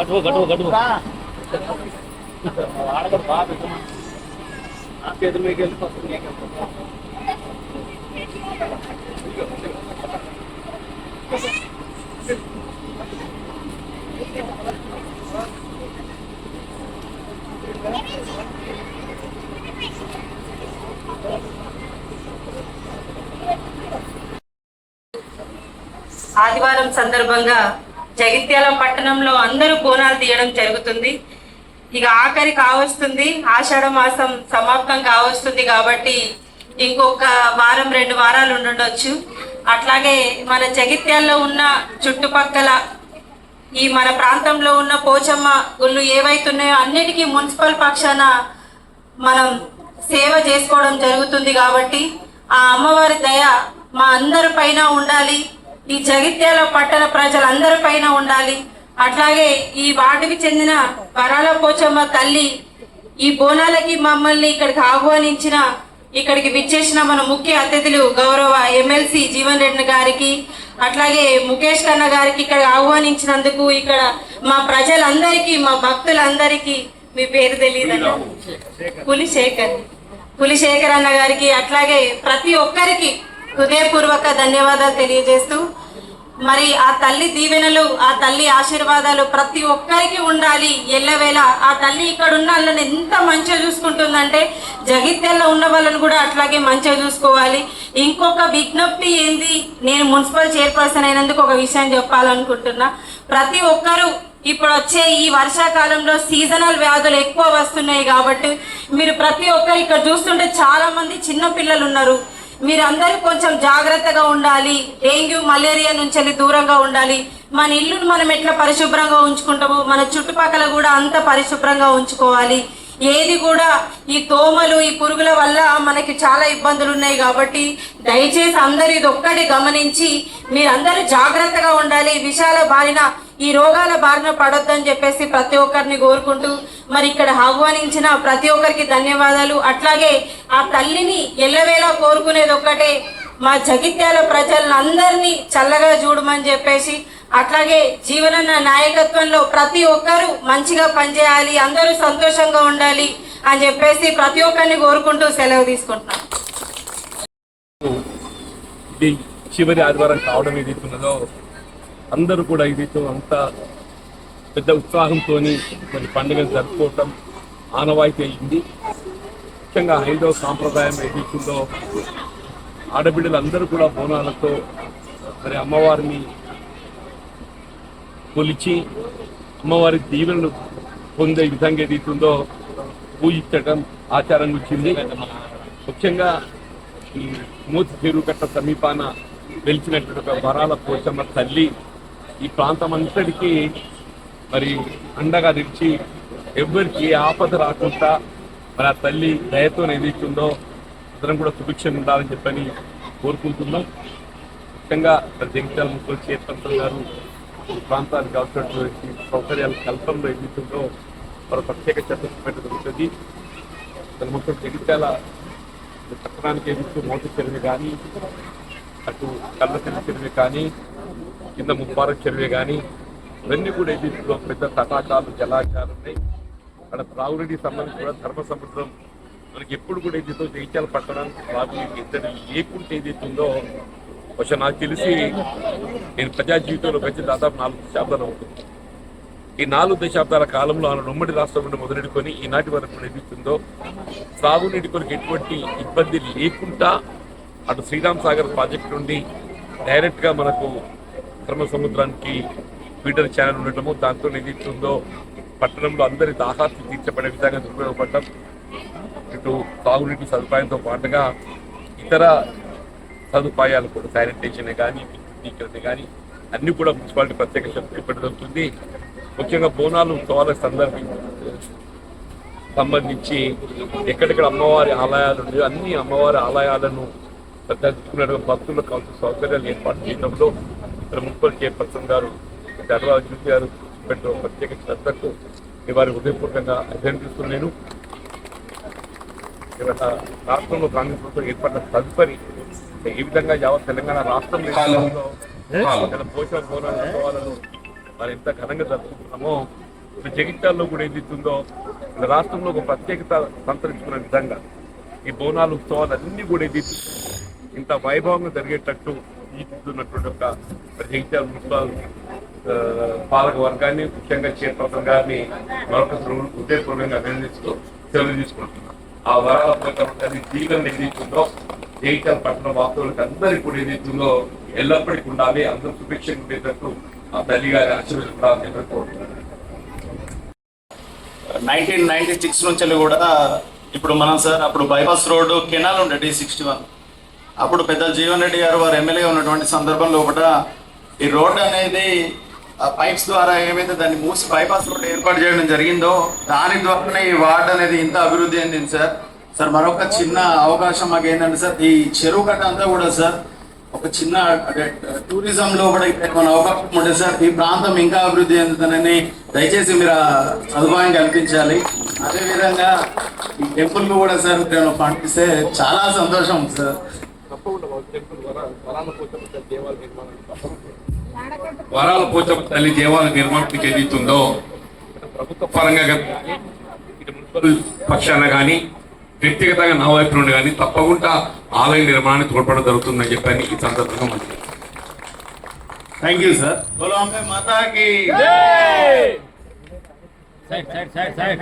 గడువు గడువు గడువు ఆదివారం సందర్భంగా జగిత్యాల పట్టణంలో అందరూ బోనాలు తీయడం జరుగుతుంది. ఇక ఆఖరి కావస్తుంది. ఆషాఢ మాసం సమాప్తం కావస్తుంది కాబట్టి ఇంకొక వారం రెండు వారాలు ఉండొచ్చు. అట్లాగే మన జగిత్యాల్లో ఉన్న చుట్టుపక్కల ఈ మన ప్రాంతంలో ఉన్న పోచమ్మ గుళ్ళు ఏవైతున్నాయో అన్నిటికీ మున్సిపల్ పక్షాన మనం సేవ చేసుకోవడం జరుగుతుంది కాబట్టి ఆ అమ్మవారి దయ మా అందరి పైన ఉండాలి. ఈ జగిత్యాల పట్టణ ప్రజలందరి పైన ఉండాలి. అట్లాగే ఈ వార్డుకి చెందిన వరాల పోచమ్మ తల్లి ఈ బోనాలకి మమ్మల్ని ఇక్కడికి ఆహ్వానించిన ఇక్కడికి విచ్చేసిన మన ముఖ్య అతిథులు గౌరవ ఎమ్మెల్సీ జీవన్ రెడ్డి గారికి అట్లాగే ముఖేష్ కన్న గారికి ఇక్కడ ఆహ్వానించినందుకు ఇక్కడ మా ప్రజలందరికీ మా భక్తులందరికీ మీ పేరు తెలియదు పులిశేఖర్. పులిశేఖర్ అన్న గారికి అట్లాగే ప్రతి ఒక్కరికి హృదయపూర్వక ధన్యవాదాలు తెలియజేస్తూ మరి ఆ తల్లి దీవెనలు ఆ తల్లి ఆశీర్వాదాలు ప్రతి ఒక్కరికి ఉండాలి. ఎల్లవేళ ఆ తల్లి ఇక్కడ ఉన్న వాళ్ళని ఎంత మంచిగా చూసుకుంటుందంటే జగిత్యాల్లో ఉన్న వాళ్ళని కూడా అట్లాగే మంచిగా చూసుకోవాలి. ఇంకొక విజ్ఞప్తి ఏంది? నేను మున్సిపల్ చైర్పర్సన్ అయినందుకు ఒక విషయం చెప్పాలనుకుంటున్నా. ప్రతి ఒక్కరూ ఇప్పుడు వచ్చే ఈ వర్షాకాలంలో సీజనల్ వ్యాధులు ఎక్కువ వస్తున్నాయి కాబట్టి మీరు ప్రతి ఒక్కరు ఇక్కడ చూస్తుంటే చాలామంది చిన్నపిల్లలు చిన్న పిల్లలు ఉన్నారు. మీరందరూ కొంచెం జాగ్రత్తగా ఉండాలి. డెంగ్యూ మలేరియా నుంచి వెళ్ళి దూరంగా ఉండాలి. మన ఇల్లును మనం ఎట్లా పరిశుభ్రంగా ఉంచుకుంటామో? మన చుట్టుపక్కల కూడా అంత పరిశుభ్రంగా ఉంచుకోవాలి. ఏది కూడా ఈ తోమలు ఈ పురుగుల వల్ల మనకి చాలా ఇబ్బందులు ఉన్నాయి కాబట్టి దయచేసి అందరూ ఇది ఒక్కటి గమనించి మీరందరూ జాగ్రత్తగా ఉండాలి. విశాల బారిన ఈ రోగాల బారిన పడొద్దని చెప్పేసి ప్రతి ఒక్కరిని కోరుకుంటూ మరి ఇక్కడ ఆహ్వానించిన ప్రతి ఒక్కరికి ధన్యవాదాలు. అట్లాగే ఆ తల్లిని ఎల్లవేళ కోరుకునేది ఒక్కటే మా జగిత్యాల ప్రజలందరినీ చల్లగా చూడమని చెప్పేసి అట్లాగే జీవనన్న నాయకత్వంలో ప్రతి ఒక్కరూ మంచిగా పనిచేయాలి అందరూ సంతోషంగా ఉండాలి అని చెప్పేసి ప్రతి ఒక్కరిని కోరుకుంటూ సెలవు తీసుకుంటున్నాం. చివరి ఆదివారం కావడం ఏదైతున్నదో అందరూ కూడా ఇదితో అంత పెద్ద ఉత్సాహంతో మరి పండుగను జరుపుకోవటం ఆనవాయితీ అయింది ముఖ్యంగా ఐదవ సాంప్రదాయం ఏదైతుందో ఆడబిడ్డలందరూ కూడా బోనాలతో మరి అమ్మవారిని కొలిచి అమ్మవారి దీవెనలు పొందే విధంగా ఏదైతుందో పూజించడం ఆచారం వచ్చింది. ముఖ్యంగా ఈ మూతి చెరువు కట్ట సమీపాన వెలిచినటువంటి వరాల పోచమ్మ తల్లి ఈ ప్రాంతం అంతటికి మరి అండగా నిలిచి ఎవ్వరికి ఏ ఆపద రాకుండా మరి ఆ తల్లి దయతో ఏదైతుందో అందరం కూడా సుభిక్షంగా ఉండాలని చెప్పని కోరుకుంటున్నాం. ముఖ్యంగా జగిత్యాల ముఖ్యులు చైర్పర్సన్ గారు ప్రాంతానికి కావాల్సినటువంటి సౌకర్యాలు కల్పంలో ఏదైతుందో మరి ప్రత్యేక చట్టం జరుగుతుంది తన మొత్తం జగిత్యాల పట్టణానికి ఎదుర్కొ మోత చెరువు కానీ అటు కళ్ళ చెరువు కానీ కింద ముప్పారం చెరువే కానీ ఇవన్నీ కూడా ఎదుర్కొ పెద్ద తటాకాలు జలాచారాలు ఉన్నాయి. అక్కడ త్రాగునీటికి సంబంధించి కూడా ధర్మ సముద్రం మనకి ఎప్పుడు కూడా ఏదైతే జగిత్యాల పట్టడానికి త్రాగునీటి ఇద్దరు లేకుంటే ఏదైతే ఉందో బహుశా నాకు తెలిసి నేను ప్రజా జీవితంలో వచ్చి దాదాపు నాలుగు దశాబ్దాలు అవుతుంది. ఈ నాలుగు దశాబ్దాల కాలంలో ఆయన ఉమ్మడి రాష్ట్రం నుండి మొదలెడుకొని ఈనాటి వరకు ఏదైతుందో సాగునీటి కొరకు ఎటువంటి ఇబ్బంది లేకుండా అటు శ్రీరామ్ సాగర్ ప్రాజెక్ట్ నుండి డైరెక్ట్గా మనకు సముద్రానికి ఫీడర్ ఛానల్ ఉండటము దాంతో ఏదైతుందో పట్టణంలో అందరి దాహాస్తి తీర్చబడే విధంగా ఉపయోగపడటం ఇటు తాగునీటి సదుపాయంతో పాటుగా ఇతర సదుపాయాలు కూడా శానిటేషన్ కానీ శుద్ధీకరణ కానీ అన్ని కూడా మున్సిపాలిటీ ప్రత్యేక శక్తి పెట్టబడుతుంది ముఖ్యంగా బోనాలు ఉత్సవాలకు సందర్భం సంబంధించి ఎక్కడెక్కడ అమ్మవారి ఆలయాలు ఉన్నాయో అన్ని అమ్మవారి ఆలయాలను దర్శించుకున్న భక్తులకు కావాల్సిన సౌకర్యాలు ఏర్పాటు చేయడంలో ఇక్కడ మున్సిపల్ చైర్పర్సన్ గారు ధర్మరాజు జ్యోతి గారు పెట్టిన ప్రత్యేక శ్రద్ధకు నేను వారి హృదయపూర్వకంగా అభినందిస్తున్నాను. ఇవాళ రాష్ట్రంలో కాంగ్రెస్ ప్రభుత్వం ఏర్పడిన తదుపరి ఏ విధంగా యావత్ తెలంగాణ రాష్ట్రం పోషణ ఉత్సవాలను మరి ఎంత ఘనంగా జరుపుకుంటున్నామో ఇప్పుడు జగిత్యాల్లో కూడా ఏదైతుందో మన రాష్ట్రంలో ఒక ప్రత్యేకత సంతరించుకున్న విధంగా ఈ బోనాలు ఉత్సవాలు అన్ని కూడా ఏదైతే ఇంత వైభవంగా జరిగేటట్టు తీర్చిదిద్దున్నటువంటి ఒక మరి జగిత్యాల మున్సిపల్ పాలక వర్గాన్ని ముఖ్యంగా చైర్పర్సన్ గారిని మరొకసారి ఉదయపూర్వకంగా అభినందిస్తూ సెలవు తీసుకుంటున్నాం. ఆ వరాల ప్రకారం జీవనం ఏదైతుందో జగిత్యాల పట్టణ వాస్తవులకు అందరికీ కూడా ఏదైతుందో ఎల్లప్పటికీ ఉండాలి. అందరూ సుభిక్షంగా ఉండేటట్టు ఆ తల్లి గారి ఆశీర్వదించాలని చెప్పి కోరుతున్నాను నైన్టీన్ నైన్టీ సిక్స్ నుంచి కూడా ఇప్పుడు మనం సార్ అప్పుడు బైపాస్ రోడ్డు కెనాల్ ఉండే సిక్స్టీ వన్. అప్పుడు పెద్ద జీవన్ రెడ్డి గారు వారు ఎమ్మెల్యే ఉన్నటువంటి సందర్భంలో ఒకట ఈ రోడ్డు అనేది ఆ పైప్స్ ద్వారా ఏమైతే దాన్ని మూసి బైపాస్ రోడ్డు ఏర్పాటు చేయడం జరిగిందో దాని ద్వారానే ఈ వార్డ్ అనేది ఇంత అభివృద్ధి అయింది సార్. సార్ మరొక చిన్న అవకాశం మాకు ఏంటంటే సార్ ఈ చెరువు కట్ట అంతా కూడా సార్ ఒక చిన్న టూరిజంలో కూడా ఇక్కడ మన అవకాశం ఉండే సార్ ఈ ప్రాంతం ఇంకా అభివృద్ధి చెందుతుందని దయచేసి మీరు సదుపాయం కల్పించాలి. అదేవిధంగా ఈ టెంపుల్ కూడా సార్ ఇక్కడ పంపిస్తే చాలా సంతోషం సార్. తప్పకుండా వరాల పోచమ్మ తల్లి దేవాలయ నిర్మాణం వరాల దేవాలయ ఏదైతుందో ప్రభుత్వ పరంగా మున్సిపల్ పక్షాన కానీ వ్యక్తిగతంగా నా వైపు నుండి కానీ తప్పకుండా ఆలయ నిర్మాణానికి తోడ్పడడం జరుగుతుందని చెప్పాను ఈ సందర్భంగా మంచి థ్యాంక్ యూ సార్ అమ్మే మాతాకి సైడ్ సైడ్ సైడ్ సైడ్